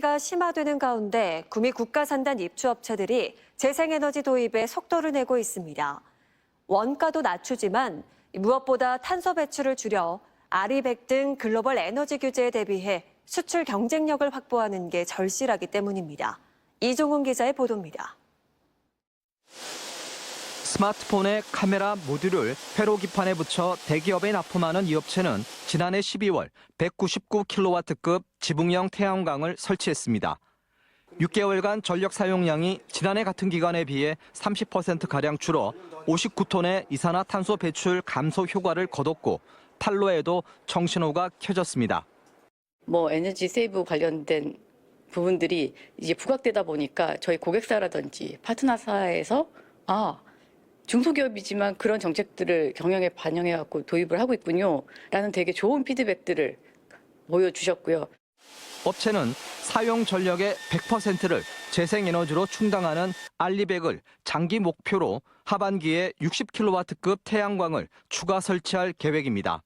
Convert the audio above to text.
가 심화되는 가운데 구미 국가산단 입주업체들이 재생에너지 도입에 속도를 내고 있습니다. 원가도 낮추지만 무엇보다 탄소 배출을 줄여 아리백 등 글로벌 에너지 규제에 대비해 수출 경쟁력을 확보하는 게 절실하기 때문입니다. 이종훈 기자의 보도입니다. 스마트폰의 카메라 모듈을 회로 기판에 붙여 대기업에 납품하는 이 업체는 지난해 12월 199kW급 지붕형 태양광을 설치했습니다. 6개월간 전력 사용량이 지난해 같은 기간에 비해 30%가량 줄어 59톤의 이산화탄소 배출 감소 효과를 거뒀고 판로에도 청신호가 켜졌습니다. 뭐 에너지 세이브 관련된 부분들이 이제 부각되다 보니까 저희 고객사라든지 파트너사에서 아 중소기업이지만 그런 정책들을 경영에 반영해 갖고 도입을 하고 있군요라는 되게 좋은 피드백들을 보여주셨고요. 업체는 사용 전력의 100%를 재생에너지로 충당하는 알리백을 장기 목표로 하반기에 60kW급 태양광을 추가 설치할 계획입니다.